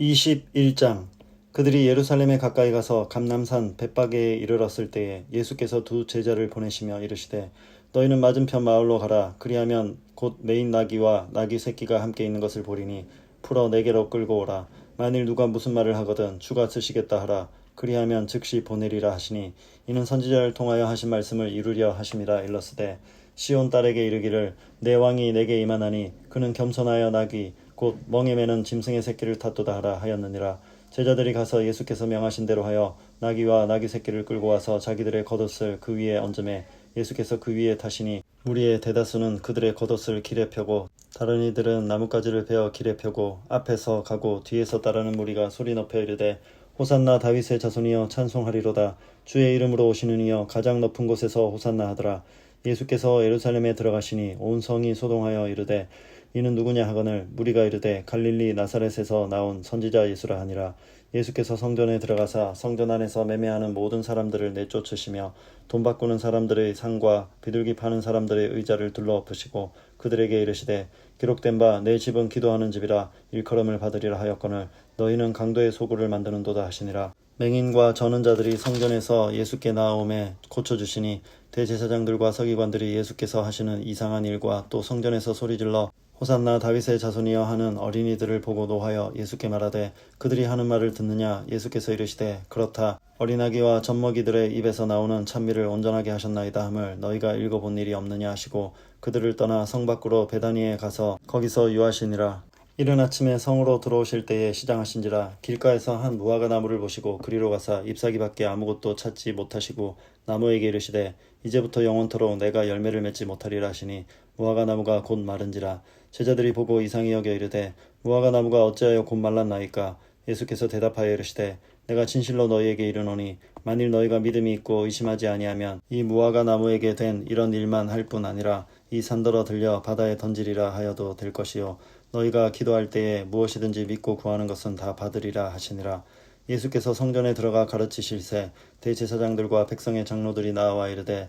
21장. 그들이 예루살렘에 가까이 가서 감남산 벳바게에 이르렀을 때에 예수께서 두 제자를 보내시며 이르시되 너희는 맞은편 마을로 가라. 그리하면 곧 메인 나귀와 나귀 새끼가 함께 있는 것을 보리니 풀어 내게로 끌고 오라. 만일 누가 무슨 말을 하거든 주가 쓰시겠다 하라. 그리하면 즉시 보내리라 하시니 이는 선지자를 통하여 하신 말씀을 이루려 하심이라 일렀으되 시온 딸에게 이르기를 내 왕이 내게 임하나니 그는 겸손하여 나귀 곧 멍에 매는 짐승의 새끼를 탔도다 하라 하였느니라. 제자들이 가서 예수께서 명하신 대로 하여 나귀와 나귀 새끼를 끌고 와서 자기들의 겉옷을 그 위에 얹음에 예수께서 그 위에 타시니 무리의 대다수는 그들의 겉옷을 길에 펴고 다른 이들은 나뭇가지를 베어 길에 펴고 앞에서 가고 뒤에서 따르는 무리가 소리 높여 이르되 호산나 다윗의 자손이여 찬송하리로다. 주의 이름으로 오시는 이여 가장 높은 곳에서 호산나 하더라. 예수께서 예루살렘에 들어가시니 온 성이 소동하여 이르되 이는 누구냐 하거늘 무리가 이르되 갈릴리 나사렛에서 나온 선지자 예수라 하니라. 예수께서 성전에 들어가사 성전 안에서 매매하는 모든 사람들을 내쫓으시며 돈 바꾸는 사람들의 상과 비둘기 파는 사람들의 의자를 둘러엎으시고 그들에게 이르시되 기록된 바 내 집은 기도하는 집이라 일컬음을 받으리라 하였거늘 너희는 강도의 소굴을 만드는도다 하시니라. 맹인과 저는 자들이 성전에서 예수께 나아오매 고쳐주시니 대제사장들과 서기관들이 예수께서 하시는 이상한 일과 또 성전에서 소리질러 호산나 다윗의 자손이여 하는 어린이들을 보고 노하여 예수께 말하되 그들이 하는 말을 듣느냐? 예수께서 이르시되 그렇다. 어린아기와 젖먹이들의 입에서 나오는 찬미를 온전하게 하셨나이다 함을 너희가 읽어본 일이 없느냐 하시고 그들을 떠나 성 밖으로 베다니에 가서 거기서 유하시니라. 이른 아침에 성으로 들어오실 때에 시장하신지라 길가에서 한 무화과 나무를 보시고 그리로 가사 잎사귀밖에 아무것도 찾지 못하시고 나무에게 이르시되 이제부터 영원토록 내가 열매를 맺지 못하리라 하시니 무화과 나무가 곧 마른지라 제자들이 보고 이상히 여겨 이르되 무화과 나무가 어찌하여 곧 말랐나이까? 예수께서 대답하여 이르시되 내가 진실로 너희에게 이르노니 만일 너희가 믿음이 있고 의심하지 아니하면 이 무화과 나무에게 된 이런 일만 할 뿐 아니라 이 산더러 들려 바다에 던지리라 하여도 될 것이요. 너희가 기도할 때에 무엇이든지 믿고 구하는 것은 다 받으리라 하시니라. 예수께서 성전에 들어가 가르치실새 대제사장들과 백성의 장로들이 나와 이르되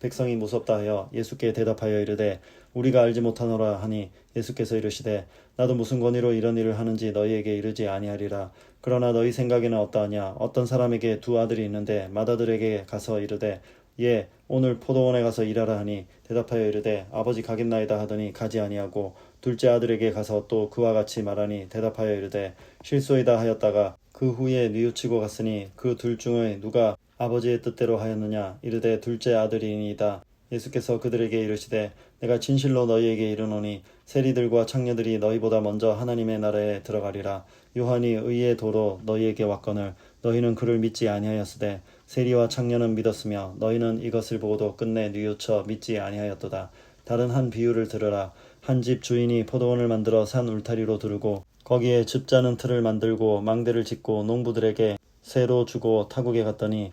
백성이 무섭다 하여 예수께 대답하여 이르되 우리가 알지 못하노라 하니 예수께서 이르시되 나도 무슨 권위로 이런 일을 하는지 너희에게 이르지 아니하리라. 그러나 너희 생각에는 어떠하냐? 어떤 사람에게 두 아들이 있는데 맏아들에게 가서 이르되 예 오늘 포도원에 가서 일하라 하니 대답하여 이르되 아버지 가겠나이다 하더니 가지 아니하고 둘째 아들에게 가서 또 그와 같이 말하니 대답하여 이르되 실소이다 하였다가 그 후에 뉘우치고 갔으니 그 둘 중에 누가 아버지의 뜻대로 하였느냐? 이르되 둘째 아들이니이다. 예수께서 그들에게 이르시되 내가 진실로 너희에게 이르노니 세리들과 창녀들이 너희보다 먼저 하나님의 나라에 들어가리라. 요한이 의의 도로 너희에게 왔거늘 너희는 그를 믿지 아니하였으되 세리와 창녀는 믿었으며 너희는 이것을 보고도 끝내 뉘우쳐 믿지 아니하였도다. 다른 한 비유를 들으라. 한 집 주인이 포도원을 만들어 산 울타리로 두르고 거기에 즙자는 틀을 만들고 망대를 짓고 농부들에게 새로 주고 타국에 갔더니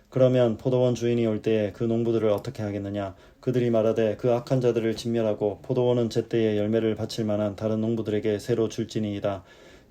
그러면 포도원 주인이 올 때에 그 농부들을 어떻게 하겠느냐? 그들이 말하되 그 악한 자들을 진멸하고 포도원은 제때에 열매를 바칠 만한 다른 농부들에게 새로 줄지니이다.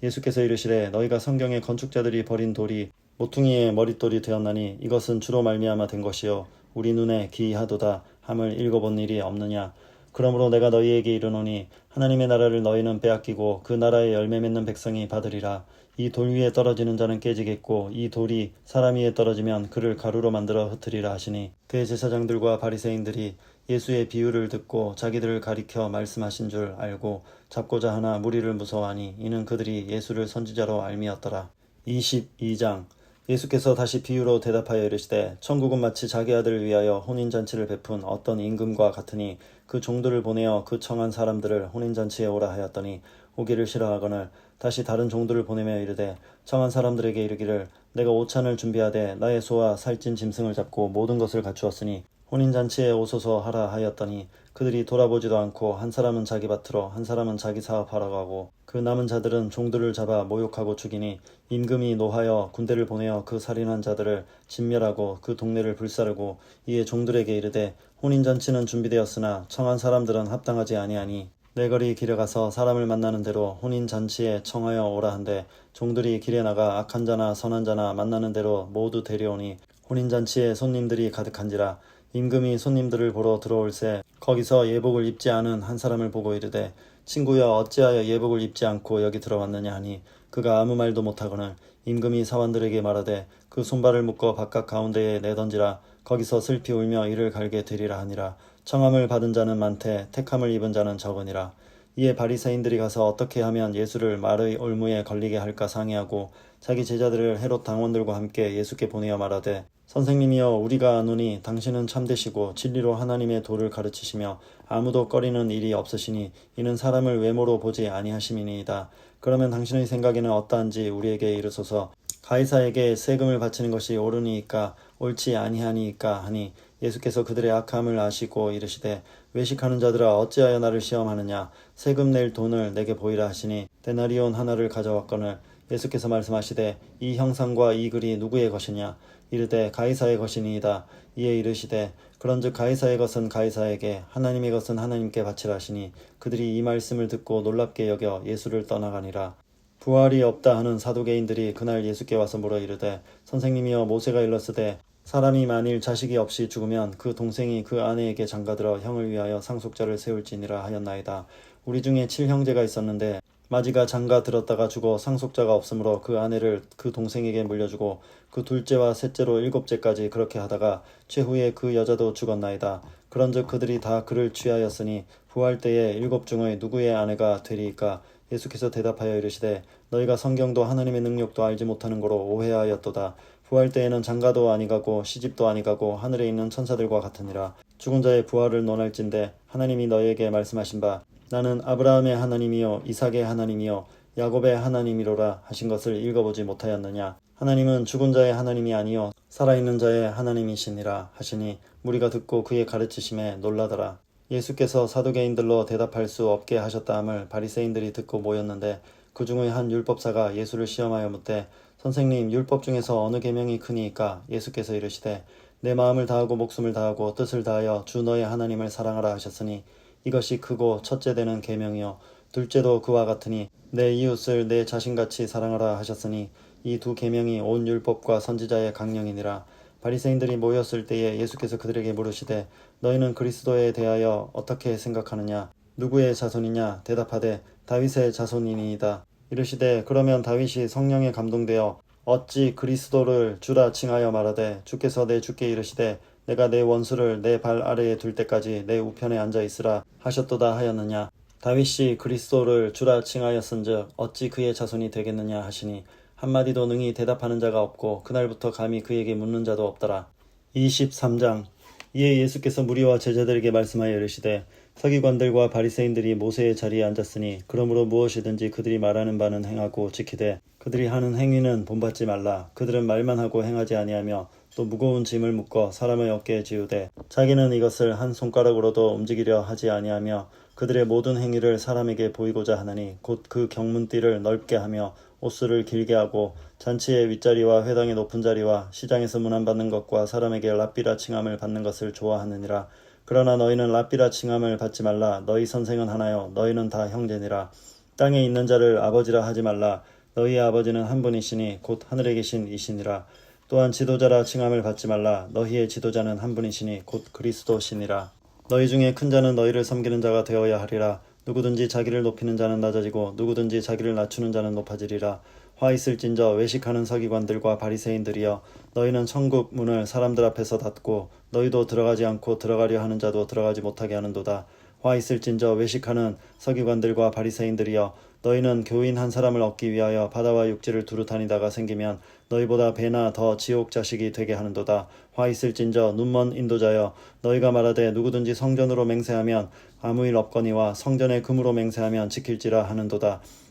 예수께서 이르시되 너희가 성경의 건축자들이 버린 돌이 모퉁이의 머릿돌이 되었나니 이것은 주로 말미암아 된 것이요. 우리 눈에 기이하도다. 함을 읽어본 일이 없느냐? 그러므로 내가 너희에게 이르노니 하나님의 나라를 너희는 빼앗기고 그 나라의 열매 맺는 백성이 받으리라 이 돌 위에 떨어지는 자는 깨지겠고 이 돌이 사람 위에 떨어지면 그를 가루로 만들어 흩으리라 하시니 대제사장들과 바리새인들이 예수의 비유를 듣고 자기들을 가리켜 말씀하신 줄 알고 잡고자 하나 무리를 무서워하니 이는 그들이 예수를 선지자로 알미었더라. 22장. 예수께서 다시 비유로 대답하여 이르시되 천국은 마치 자기 아들을 위하여 혼인 잔치를 베푼 어떤 임금과 같으니 그 종들을 보내어 그 청한 사람들을 혼인 잔치에 오라 하였더니 오기를 싫어하거늘 다시 다른 종들을 보내며 이르되 청한 사람들에게 이르기를 내가 오찬을 준비하되 나의 소와 살찐 짐승을 잡고 모든 것을 갖추었으니 혼인잔치에 오소서 하라 하였더니 그들이 돌아보지도 않고 한 사람은 자기 밭으로 한 사람은 자기 사업하러 가고 그 남은 자들은 종들을 잡아 모욕하고 죽이니 임금이 노하여 군대를 보내어 그 살인한 자들을 진멸하고 그 동네를 불사르고 이에 종들에게 이르되 혼인잔치는 준비되었으나 청한 사람들은 합당하지 아니하니 내 거리 길에 가서 사람을 만나는 대로 혼인 잔치에 청하여 오라 한데 종들이 길에 나가 악한 자나 선한 자나 만나는 대로 모두 데려오니 혼인 잔치에 손님들이 가득한지라 임금이 손님들을 보러 들어올새 거기서 예복을 입지 않은 한 사람을 보고 이르되 친구여 어찌하여 예복을 입지 않고 여기 들어왔느냐 하니 그가 아무 말도 못하거늘 임금이 사원들에게 말하되 그 손발을 묶어 바깥 가운데에 내던지라 거기서 슬피 울며 이를 갈게 되리라 하니라 청함을 받은 자는 많되 택함을 입은 자는 적으니라 이에 바리새인들이 가서 어떻게 하면 예수를 말의 올무에 걸리게 할까 상의하고 자기 제자들을 헤롯 당원들과 함께 예수께 보내어 말하되 선생님이여 우리가 아노니 당신은 참되시고 진리로 하나님의 도를 가르치시며 아무도 꺼리는 일이 없으시니 이는 사람을 외모로 보지 아니하심이니이다. 그러면 당신의 생각에는 어떠한지 우리에게 이르소서 가이사에게 세금을 바치는 것이 옳으니이까 옳지 아니하니이까 하니 예수께서 그들의 악함을 아시고 이르시되 외식하는 자들아 어찌하여 나를 시험하느냐? 세금 낼 돈을 내게 보이라 하시니 데나리온 하나를 가져왔거늘 예수께서 말씀하시되 이 형상과 이 글이 누구의 것이냐? 이르되 가이사의 것이니이다. 이에 이르시되 그런즉 가이사의 것은 가이사에게 하나님의 것은 하나님께 바치라 하시니 그들이 이 말씀을 듣고 놀랍게 여겨 예수를 떠나가니라. 부활이 없다 하는 사두개인들이 그날 예수께 와서 물어 이르되 선생님이여 모세가 일렀으되 사람이 만일 자식이 없이 죽으면 그 동생이 그 아내에게 장가들어 형을 위하여 상속자를 세울지니라 하였나이다. 우리 중에 칠형제가 있었는데 마지가 장가 들었다가 죽어 상속자가 없으므로 그 아내를 그 동생에게 물려주고 그 둘째와 셋째로 일곱째까지 그렇게 하다가 최후에 그 여자도 죽었나이다. 그런즉 그들이 다 그를 취하였으니 부활 때에 일곱 중의 누구의 아내가 되리이까 예수께서 대답하여 이르시되 너희가 성경도 하나님의 능력도 알지 못하는 거로 오해하였도다. 부활 때에는 장가도 아니가고 시집도 아니가고 하늘에 있는 천사들과 같으니라. 죽은 자의 부활을 논할진대 하나님이 너희에게 말씀하신 바 나는 아브라함의 하나님이요 이삭의 하나님이요 야곱의 하나님이로라 하신 것을 읽어보지 못하였느냐. 하나님은 죽은 자의 하나님이 아니요 살아있는 자의 하나님이시니라 하시니 무리가 듣고 그의 가르치심에 놀라더라. 예수께서 사두개인들로 대답할 수 없게 하셨다 함을 바리새인들이 듣고 모였는데 그 중의 한 율법사가 예수를 시험하여 묻되 선생님 율법 중에서 어느 계명이 크니이까 예수께서 이르시되 내 마음을 다하고 목숨을 다하고 뜻을 다하여 주 너의 하나님을 사랑하라 하셨으니 이것이 크고 첫째 되는 계명이요. 둘째도 그와 같으니 내 이웃을 내 자신같이 사랑하라 하셨으니 이 두 계명이 온 율법과 선지자의 강령이니라. 바리새인들이 모였을 때에 예수께서 그들에게 물으시되 너희는 그리스도에 대하여 어떻게 생각하느냐? 누구의 자손이냐? 대답하되 다윗의 자손이니이다 이르시되 그러면 다윗이 성령에 감동되어 어찌 그리스도를 주라 칭하여 말하되 주께서 내 주께 이르시되 내가 내 원수를 내 발 아래에 둘 때까지 내 우편에 앉아 있으라 하셨도다 하였느냐? 다윗이 그리스도를 주라 칭하였은즉 어찌 그의 자손이 되겠느냐 하시니 한마디도 능히 대답하는 자가 없고 그날부터 감히 그에게 묻는 자도 없더라. 23장. 이에 예수께서 무리와 제자들에게 말씀하여 이르시되 서기관들과 바리새인들이 모세의 자리에 앉았으니 그러므로 무엇이든지 그들이 말하는 바는 행하고 지키되 그들이 하는 행위는 본받지 말라. 그들은 말만 하고 행하지 아니하며 또 무거운 짐을 묶어 사람의 어깨에 지우되 자기는 이것을 한 손가락으로도 움직이려 하지 아니하며 그들의 모든 행위를 사람에게 보이고자 하느니 곧 그 경문띠를 넓게 하며 옷수를 길게 하고 잔치의 윗자리와 회당의 높은 자리와 시장에서 문안받는 것과 사람에게 랍비라 칭함을 받는 것을 좋아하느니라 그러나 너희는 랍비라 칭함을 받지 말라. 너희 선생은 하나요. 너희는 다 형제니라. 땅에 있는 자를 아버지라 하지 말라. 너희의 아버지는 한 분이시니 곧 하늘에 계신 이시니라. 또한 지도자라 칭함을 받지 말라. 너희의 지도자는 한 분이시니 곧 그리스도시니라. 너희 중에 큰 자는 너희를 섬기는 자가 되어야 하리라. 누구든지 자기를 높이는 자는 낮아지고 누구든지 자기를 낮추는 자는 높아지리라 화 있을진저 외식하는 서기관들과 바리새인들이여 너희는 천국 문을 사람들 앞에서 닫고 너희도 들어가지 않고 들어가려 하는 자도 들어가지 못하게 하는도다. 화 있을진저 외식하는 서기관들과 바리새인들이여 너희는 교인 한 사람을 얻기 위하여 바다와 육지를 두루 다니다가 생기면 너희보다 배나 더 지옥 자식이 되게 하는도다. 화 있을진저 눈먼 인도자여 너희가 말하되 누구든지 성전으로 맹세하면 아무 일 없거니와 성전에 금으로 맹세하면 지킬지라 하는도다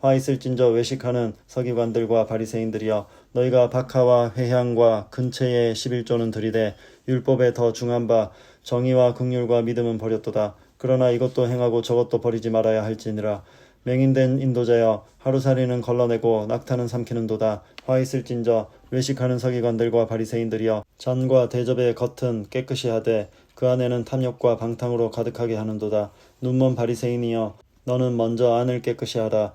화 있을진저 외식하는 서기관들과 바리새인들이여 너희가 박하와 회향과 근체의 11조는 들이되 율법에 더 중한 바 정의와 긍휼과 믿음은 버렸도다. 그러나 이것도 행하고 저것도 버리지 말아야 할지니라. 맹인된 인도자여 하루살이는 걸러내고 낙타는 삼키는도다. 화 있을진저 외식하는 서기관들과 바리새인들이여 잔과 대접의 겉은 깨끗이 하되 그 안에는 탐욕과 방탕으로 가득하게 하는도다. 눈먼 바리새인이여 너는 먼저 안을 깨끗이 하라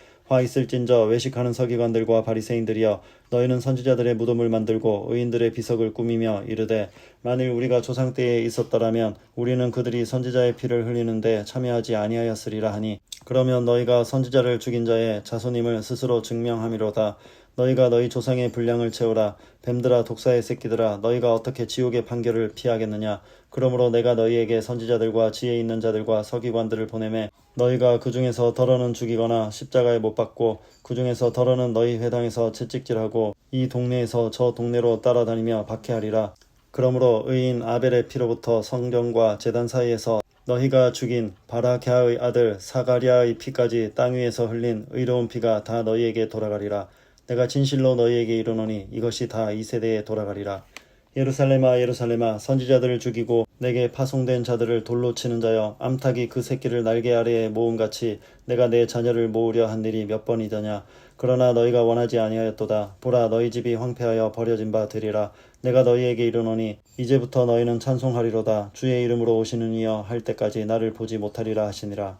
화 있을진저 외식하는 서기관들과 바리새인들이여 너희는 선지자들의 무덤을 만들고 의인들의 비석을 꾸미며 이르되 만일 우리가 조상 때에 있었더라면 우리는 그들이 선지자의 피를 흘리는데 참여하지 아니하였으리라 하니 그러면 너희가 선지자를 죽인 자의 자손임을 스스로 증명함이로다 너희가 너희 조상의 분량을 채우라. 뱀들아 독사의 새끼들아 너희가 어떻게 지옥의 판결을 피하겠느냐? 그러므로 내가 너희에게 선지자들과 지혜 있는 자들과 서기관들을 보내매 너희가 그 중에서 덜어는 죽이거나 십자가에 못 박고 그 중에서 덜어는 너희 회당에서 채찍질하고 이 동네에서 저 동네로 따라다니며 박해하리라. 그러므로 의인 아벨의 피로부터 성경과 제단 사이에서 너희가 죽인 바라갸의 아들 사가랴의 피까지 땅 위에서 흘린 의로운 피가 다 너희에게 돌아가리라 내가 진실로 너희에게 이르노니 이것이 다 이 세대에 돌아가리라. 예루살렘아 예루살렘아 선지자들을 죽이고 내게 파송된 자들을 돌로 치는 자여 암탉이 그 새끼를 날개 아래에 모음같이 내가 내 자녀를 모으려 한 일이 몇 번이더냐? 그러나 너희가 원하지 아니하였도다. 보라 너희 집이 황폐하여 버려진 바 되리라. 내가 너희에게 이르노니 이제부터 너희는 찬송하리로다. 주의 이름으로 오시는 이여 할 때까지 나를 보지 못하리라 하시니라